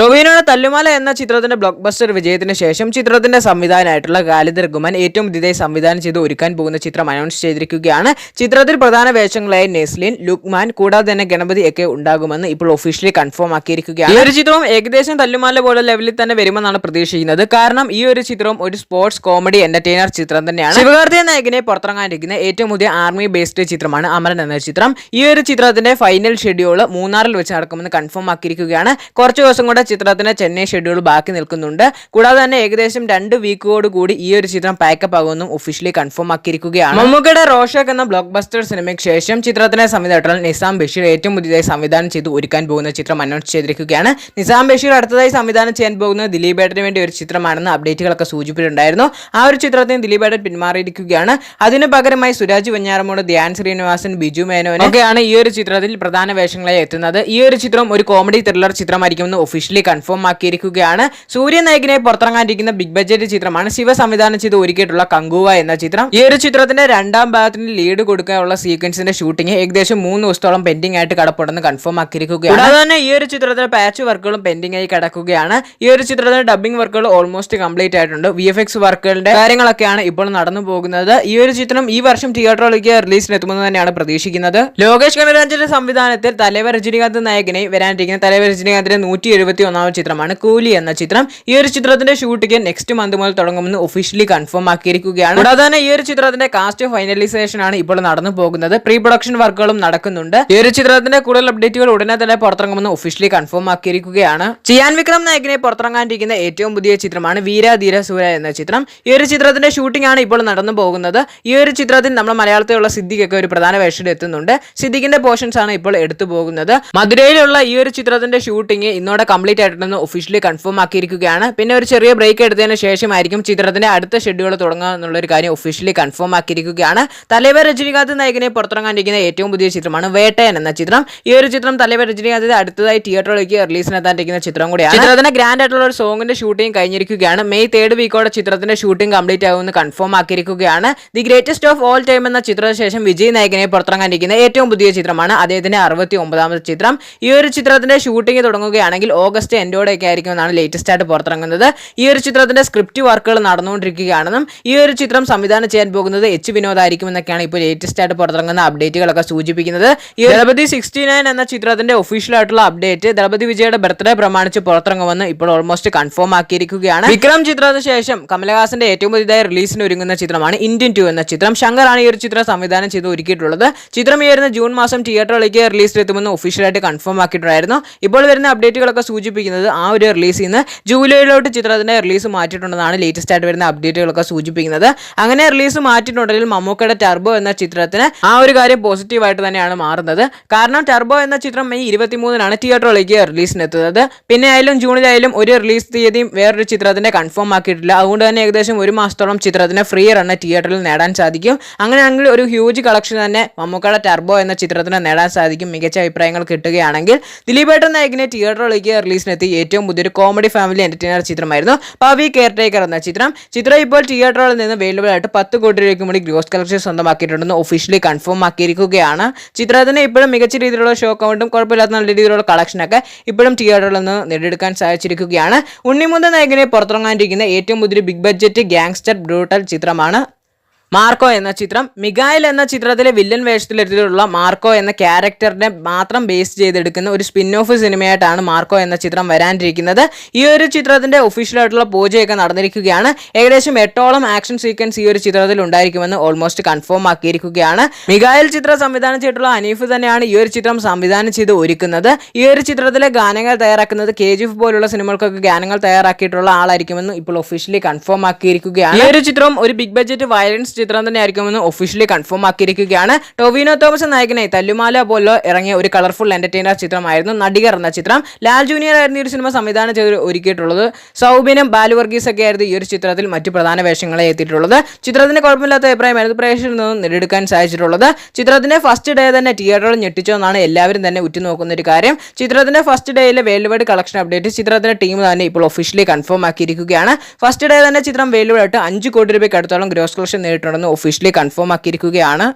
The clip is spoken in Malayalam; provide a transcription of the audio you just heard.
ടൊവിനോയുടെ തല്ലുമാല എന്ന ചിത്രത്തിന്റെ ബ്ലോക്ക് ബസ്റ്റർ വിജയത്തിന് ശേഷം ചിത്രത്തിന്റെ സംവിധാനമായിട്ടുള്ള ഖാലിദ് റഹ്മാൻ ഏറ്റവും പുതിയതായി സംവിധാനം ചെയ്ത് ഒരുക്കാൻ പോകുന്ന ചിത്രം അനൗൺസ് ചെയ്തിരിക്കുകയാണ്. ചിത്രത്തിൽ പ്രധാന വേഷങ്ങളായ നെസ്ലിൻ ലുക്മാൻ കൂടാതെ തന്നെ ഗണപതി ഒക്കെ ഉണ്ടാകുമെന്ന് ഇപ്പോൾ ഒഫീഷ്യലി കൺഫേം ആക്കിയിരിക്കുകയാണ്. ഈ ഒരു ചിത്രവും ഏകദേശം തല്ലുമാല പോലെ ലെവലിൽ തന്നെ വരുമെന്നാണ് പ്രതീക്ഷിക്കുന്നത്. കാരണം ഈ ഒരു ചിത്രം ഒരു സ്പോർട്സ് കോമഡി എന്റർടൈനർ ചിത്രം തന്നെയാണ്. ശിവകാർത്തിയ നായകനെ പുറത്തിറങ്ങാനിരിക്കുന്ന ഏറ്റവും പുതിയ ആർമി ബേസ്ഡ് ചിത്രമാണ് അമരൻ എന്ന ചിത്രം. ഈ ഒരു ചിത്രത്തിന്റെ ഫൈനൽ ഷെഡ്യൂൾ മൂന്നാറിൽ വെച്ച് നടക്കുമെന്ന് കൺഫേം ആക്കിയിരിക്കുകയാണ്. കുറച്ച് ദിവസം കൂടെ ചിത്രത്തിന് ചെന്നൈ ഷെഡ്യൂൾ ബാക്കി നിൽക്കുന്നുണ്ട്. കൂടാതെ തന്നെ ഏകദേശം രണ്ട് വീക്കോട് കൂടി ഈ ഒരു ചിത്രം പാക്കപ്പ് ആകുമെന്നും ഒഫീഷ്യലി കൺഫേം ആക്കിയിരിക്കുകയാണ്. മമ്മൂക്കയുടെ റോഷക് എന്ന ബ്ലോക്ക് ബസ്റ്റർ സിനിമയ്ക്ക് ശേഷം ചിത്രത്തിന് സംവിധായകൻ നിസാം ബഷീർ ഏറ്റവും പുതിയതായി സംവിധാനം ചെയ്ത് ഒരുക്കാൻ പോകുന്ന ചിത്രം അനൗൺസ് ചെയ്തിരിക്കുകയാണ്. നിസാം ബഷീർ അടുത്തതായി സംവിധാനം ചെയ്യാൻ പോകുന്നത് ദിലീപ് ഏട്ടന് വേണ്ടി ഒരു ചിത്രമാണെന്ന് അപ്ഡേറ്റുകളൊക്കെ സൂചിപ്പിച്ചിട്ടുണ്ടായിരുന്നു. ആ ഒരു ചിത്രത്തിന് ദിലീപ് ഏട്ടൻ പിന്മാറിയിരിക്കുകയാണ്. അതിന് പകരമായി സുരാജ് വെഞ്ഞാറമൂട് ധ്യാൻ ശ്രീനിവാസൻ ബിജു മേനോൻ ഒക്കെയാണ് ഈ ഒരു ചിത്രത്തിൽ പ്രധാന വേഷങ്ങളായി എത്തുന്നത്. ഈ ഒരു ചിത്രം ഒരു കോമഡി ത്രില്ലർ ചിത്രമായിരിക്കുമെന്ന് ഒഫീഷ്യലി കൺഫേം ആക്കിയിരിക്കുകയാണ്. സൂര്യ നായകനെ പുറത്തിറങ്ങാനിരിക്കുന്ന ബിഗ് ബജറ്റ് ചിത്രമാണ് ശിവ സംവിധാനം ചെയ്ത് ഒരുക്കിയിട്ടുള്ള കങ്കുവ എന്ന ചിത്രം. ഈ ഒരു ചിത്രത്തിന്റെ രണ്ടാം ഭാഗത്തിന് ലീഡ് കൊടുക്കാനുള്ള സീക്വൻസിന്റെ ഷൂട്ടിംഗ് ഏകദേശം മൂന്ന് ദിവസത്തോളം പെൻഡിംഗ് ആയിട്ട് കടപ്പുണ്ടെന്ന് കൺഫേം ആക്കിയിരിക്കുകയാണ്. കൂടാതെ തന്നെ ഈ ഒരു ചിത്രത്തിലെ പാച്ച് വർക്കുകളും പെൻഡിംഗ് ആയി കിടക്കുകയാണ്. ഈ ഒരു ചിത്രത്തിന്റെ ഡബിംഗ് വർക്കുകൾ ഓൾമോസ്റ്റ് കംപ്ലീറ്റ് ആയിട്ടുണ്ട്. വി എഫ് എക്സ് വർക്കുകളുടെ കാര്യങ്ങളൊക്കെയാണ് ഇപ്പോൾ നടന്നു പോകുന്നത്. ഈ ഒരു ചിത്രം ഈ വർഷം തിയേറ്ററിലേക്ക് റിലീസിന് എത്തുമെന്ന് തന്നെയാണ് പ്രതീക്ഷിക്കുന്നത്. ലോകേഷ് കനരാജന്റെ സംവിധാനത്തിൽ തലവർ രജനീകാന്ത് നായകനെ വരാനിരിക്കുന്ന തലവർ രജനീകാന്തിന്റെ നൂറ്റി എഴുപത്തി ഒന്നാമത് ചിത്രമാണ് കൂലി എന്ന ചിത്രം. ഈ ഒരു ചിത്രത്തിന്റെ ഷൂട്ടിംഗ് നെക്സ്റ്റ് മന്ത് മുതൽ തുടങ്ങുമെന്ന് ഒഫീഷ്യലി കൺഫേം ആക്കിയിരിക്കുകയാണ്. കൂടാതെ തന്നെ ഈ ഒരു ചിത്രത്തിന്റെ കാസ്റ്റ് ഫൈനലൈസേഷൻ ആണ് ഇപ്പോൾ നടന്നു പോകുന്നത്. പ്രീ പ്രൊഡക്ഷൻ വർക്കുകളും നടക്കുന്നുണ്ട്. ഈ ഒരു ചിത്രത്തിന്റെ കൂടുതൽ അപ്ഡേറ്റുകൾ ഉടനെ തന്നെ പുറത്തിറങ്ങുമെന്ന് ഒഫീഷ്യലി കൺഫേം ആക്കിയിരിക്കുകയാണ്. ചിയാൻ വിക്രം നായകനെ പുറത്തിറങ്ങാനിരിക്കുന്ന ഏറ്റവും പുതിയ ചിത്രമാണ് വീരാധീര സൂര എന്ന ചിത്രം. ഈ ഒരു ചിത്രത്തിന്റെ ഷൂട്ടിംഗ് ആണ് ഇപ്പോൾ നടന്നു പോകുന്നത്. ഈ ഒരു ചിത്രത്തിൽ നമ്മുടെ മലയാളത്തിലുള്ള സിദ്ദിഖൊക്കെ ഒരു പ്രധാന വേഷത്തിൽ എത്തുന്നുണ്ട്. സിദ്ദിഖിന്റെ പോർഷൻസ് ആണ് ഇപ്പോൾ എടുത്തു പോകുന്നത്. മധുരയിലുള്ള ഈ ഒരു ചിത്രത്തിന്റെ ഷൂട്ടിംഗ് ഇന്നോടെ കംപ്ലീറ്റ് ആയിട്ടുണ്ടെന്ന് ഒഫീഷ്യലി കൺഫേം ആക്കിയിരിക്കുകയാണ്. പിന്നെ ഒരു ചെറിയ ബ്രേക്ക് എടുത്തതിന് ശേഷമായിരിക്കും ചിത്രത്തിന്റെ അടുത്ത ഷെഡ്യൂൾ തുടങ്ങുക എന്നുള്ള ഒരു കാര്യം ഒഫീഷ്യലി കൺഫേം ആക്കിയിരിക്കുകയാണ്. തലവർ രജനീകാന്ത് നായകനെ പുറത്തിറങ്ങാനിരിക്കുന്ന ഏറ്റവും പുതിയ ചിത്രമാണ് വേട്ടയൻ എന്ന ചിത്രം. ഈ ഒരു ചിത്രം തലവർ രജനീകാന്ത് അടുത്തതായി തിയേറ്ററിലേക്ക് റിലീസിനെത്താനിരിക്കുന്ന ചിത്രം കൂടിയാണ്. ചിത്രത്തിന്റെ ഗ്രാൻഡ് ആയിട്ടുള്ള ഒരു സോങ്ങിന്റെ ഷൂട്ടിംഗ് കഴിഞ്ഞിരിക്കുകയാണ്. മെയ് തേർഡ് വീക്കോടെ ചിത്രത്തിന്റെ ഷൂട്ടിംഗ് കംപ്ലീറ്റ് ആകുമെന്ന് confirm ആക്കിയിരിക്കുകയാണ്. The greatest of all time എന്ന ചിത്രത്തിന് ശേഷം വിജയ് നായകനെ പുറത്തിറങ്ങാനിരിക്കുന്ന ഏറ്റവും പുതിയ ചിത്രമാണ് അദ്ദേഹത്തിന്റെ അറുപത്തി ഒമ്പതാമത് ചിത്രം. ഈ ഒരു ചിത്രത്തിന്റെ ഷൂട്ടിംഗ് തുടങ്ങുകയാണെങ്കിൽ ഓഗസ്റ്റ് എൻഡോടെയൊക്കെ ആയിരിക്കും എന്നാണ് ലേറ്റസ്റ്റ് ആയിട്ട് പുറത്തിറങ്ങുന്നത്. ഈ ഒരു ചിത്രത്തിന്റെ സ്ക്രിപ്റ്റ് വർക്കുകൾ നടന്നുകൊണ്ടിരിക്കുകയാണെന്നും ഈ ഒരു ചിത്രം സംവിധാനം ചെയ്യാൻ പോകുന്നത് എച്ച് വിനോദ് ആയിരിക്കും എന്നൊക്കെയാണ് ഇപ്പോൾ ലേറ്റസ്റ്റ് ആയിട്ട് പുറത്തിറങ്ങുന്ന അപ്ഡേറ്റുകളൊക്കെ സൂചിപ്പിക്കുന്നത്. ഈ ദളപതി സിക്സ്റ്റി നയൻ എന്ന ചിത്രത്തിന്റെ ഒഫീഷ്യൽ ആയിട്ടുള്ള അപ്ഡേറ്റ് ദളപതി വിജയുടെ ബർത്ത്ഡേ പ്രമാണിച്ച് പുറത്തിറങ്ങുമെന്ന് ഇപ്പോൾ ഓൾമോസ്റ്റ് കൺഫേം ആക്കിയിരിക്കുകയാണ്. വിക്രം ചിത്രത്തിന് ശേഷം കമലഹാസന്റെ ഏറ്റവും പുതിയതായി റിലീസിന് ഒരുങ്ങുന്ന ചിത്രമാണ് ഇന്ത്യൻ ടു എന്ന ചിത്രം. ശങ്കറാണ് ഈ ഒരു ചിത്രം സംവിധാനം ചെയ്ത് ഒരുക്കിയിട്ടുള്ളത്. ചിത്രം ഈ വരുന്ന ജൂൺ മാസം തിയേറ്ററിലേക്ക് റിലീസിലെത്തുമെന്ന് ഒഫീഷ്യലായിട്ട് കൺഫേം ആക്കിയിട്ടുണ്ടായിരുന്നു. ഇപ്പോൾ വരുന്ന അപ്ഡേറ്റുകളൊക്കെ സൂചിപ്പിക്കുന്നത് ആ ഒരു റിലീസ് ചെയ്യുന്ന ജൂലൈയിലോട്ട് ചിത്രത്തിന്റെ റിലീസ് മാറ്റിയിട്ടുണ്ടെന്നാണ് ലേറ്റസ്റ്റ് ആയിട്ട് വരുന്ന അപ്ഡേറ്റുകളൊക്കെ സൂചിപ്പിക്കുന്നത്. അങ്ങനെ റിലീസ് മാറ്റിയിട്ടുണ്ടെങ്കിൽ മമ്മൂക്കയുടെ ടർബോ എന്ന ചിത്രത്തിന് ആ ഒരു കാര്യം പോസിറ്റീവായിട്ട് തന്നെയാണ് മാറുന്നത്. കാരണം ടർബോ എന്ന ചിത്രം മെയ് ഇരുപത്തിമൂന്നിനാണ് തിയേറ്ററിലേക്ക് റിലീസിനെത്തുന്നത് പിന്നെ ആയാലും ജൂണിലായാലും ഒരു റിലീസ് തീയതിയും വേറൊരു ചിത്രത്തിന്റെ കൺഫേം ആക്കിയിട്ടില്ല. അതുകൊണ്ട് തന്നെ ഏകദേശം ഒരു മാസത്തോളം ചിത്രത്തിന് ഫ്രീ റണ്ണ് തിയേറ്ററിൽ നേടാൻ സാധിക്കും. അങ്ങനെയാണെങ്കിൽ ഒരു ഹ്യൂജ് കളക്ഷൻ തന്നെ മമ്മൂക്കയുടെ ടർബോ എന്ന ചിത്രത്തിന് നേടാൻ സാധിക്കും. മികച്ച അഭിപ്രായങ്ങൾ കിട്ടുകയാണെങ്കിൽ. ദിലീപേട്ടൻ നായകിനെ തിയേറ്ററിലേക്ക് റിലീസിനെത്തി ഏറ്റവും പുതിയൊരു കോമഡി ഫാമിലി എന്റർടൈനർ ചിത്രമായിരുന്നു പവി കെയർ ടേക്കർ എന്ന ചിത്രം. ചിത്രം ഇപ്പോൾ തിയേറ്ററുകളിൽ നിന്ന് അവൈലബിൾ ആയിട്ട് പത്ത് കോടി രൂപയ്ക്ക് കൂടി ഗ്രോസ് കളക്ഷൻ സ്വന്തമാക്കിയിട്ടുണ്ടെന്ന് ഒഫീഷ്യലി കൺഫേം ആക്കിയിരിക്കുകയാണ്. ചിത്രത്തിന് ഇപ്പോഴും മികച്ച രീതിയിലുള്ള ഷോ കൗണ്ടും കുഴപ്പമില്ലാത്ത നല്ല രീതിയിലുള്ള കളക്ഷനൊക്കെ ഇപ്പോഴും തിയേറ്ററിൽ നിന്ന് നേടിയെടുക്കാൻ സാധിച്ചിരിക്കുകയാണ്. ഉണ്ണിമുന്ത നായകനെ പുറത്തിറങ്ങാനിരിക്കുന്ന ഏറ്റവും പുതിയ ബിഗ് ബഡ്ജറ്റ് ഗ്യാങ്സ്റ്റർ ബ്രൂട്ടൽ ചിത്രമാണ് മാർക്കോ എന്ന ചിത്രം മിഗായൽ എന്ന ചിത്രത്തിലെ വില്ലൻ വേഷത്തിലെത്തിയിട്ടുള്ള മാർക്കോ എന്ന ക്യാരക്ടറിനെ മാത്രം ബേസ് ചെയ്തെടുക്കുന്ന ഒരു സ്പിൻ ഓഫ് സിനിമയായിട്ടാണ് മാർക്കോ എന്ന ചിത്രം വരാനിരിക്കുന്നത്. ഈ ഒരു ചിത്രത്തിന്റെ ഒഫീഷ്യലായിട്ടുള്ള പൂജയൊക്കെ നടന്നിരിക്കുകയാണ്. ഏകദേശം എട്ടോളം ആക്ഷൻ സീക്വൻസ് ഈ ഒരു ചിത്രത്തിൽ ഉണ്ടായിരിക്കുമെന്ന് ഓൾമോസ്റ്റ് കൺഫേം ആക്കിയിരിക്കുകയാണ്. മിഗായൽ ചിത്രം സംവിധാനം ചെയ്തിട്ടുള്ള അനീഫ് തന്നെയാണ് ഈ ഒരു ചിത്രം സംവിധാനം ചെയ്ത് ഒരുക്കുന്നത്. ഈ ഒരു ചിത്രത്തിലെ ഗാനങ്ങൾ തയ്യാറാക്കുന്നത് കെ ജി എഫ് പോലുള്ള സിനിമകൾക്കൊക്കെ ഗാനങ്ങൾ തയ്യാറാക്കിയിട്ടുള്ള ആളായിരിക്കുമെന്ന് ഇപ്പോൾ ഒഫീഷ്യലി കൺഫേം ആക്കിയിരിക്കുകയാണ്. ഈ ഒരു ചിത്രം ഒരു ബിഗ് ബഡ്ജറ്റ് വയലൻസ് ചിത്രം തന്നെ ഒഫീഷ്യലി കൺഫേം ആക്കിയിരിക്കുകയാണ്. ടൊവിനോ തോമസ് നായകനെ തല്ലുമാല പോലെ ഇറങ്ങിയ ഒരു കളർഫുൾ എന്റർടൈനർ ചിത്രമായിരുന്നു നടികർ എന്ന ചിത്രം. ലാൽ ജൂനിയർ ആയിരുന്നു ഈ ഒരു സിനിമ സംവിധാനം ചെയ്ത് ഒരുക്കിയിട്ടുള്ളത്. സൗബിനും ബാലു വർഗീസ് ഒക്കെ ആയിരുന്നു ഈ ഒരു ചിത്രത്തിൽ മറ്റു പ്രധാന വേഷങ്ങളെ എത്തിയിട്ടുള്ളത്. ചിത്രത്തിന് കുഴപ്പമില്ലാത്ത അഭിപ്രായം പ്രേക്ഷകരിൽ നിന്നും നേടിയെടുക്കാൻ സാധിച്ചിട്ടുള്ളത്. ചിത്രത്തിന്റെ ഫസ്റ്റ് ഡേ തന്നെ തിയേറ്ററിൽ ഞെട്ടിച്ചെന്നാണ് എല്ലാവരും തന്നെ ഉറ്റുനോക്കുന്ന ഒരു കാര്യം. ചിത്രത്തിന്റെ ഫസ്റ്റ് ഡേയിലെ വേൾഡ് വൈഡ് കളക്ഷൻ അപ്ഡേറ്റ് ചിത്രത്തിന്റെ ടീം തന്നെ ഇപ്പോൾ ഒഫീഷ്യലി കൺഫേം ആക്കിയിരിക്കുകയാണ്. ഫസ്റ്റ് ഡേ തന്നെ ചിത്രം വേൾഡ് വൈഡ് അഞ്ച് കോടി രൂപയ്ക്ക് അടുത്തോളം ഗ്രോസ് കളക്ഷൻ നേരിട്ടുണ്ടെന്ന് ഒഫീഷ്യലി കൺഫേം ആക്കിയിരിക്കുകയാണ്.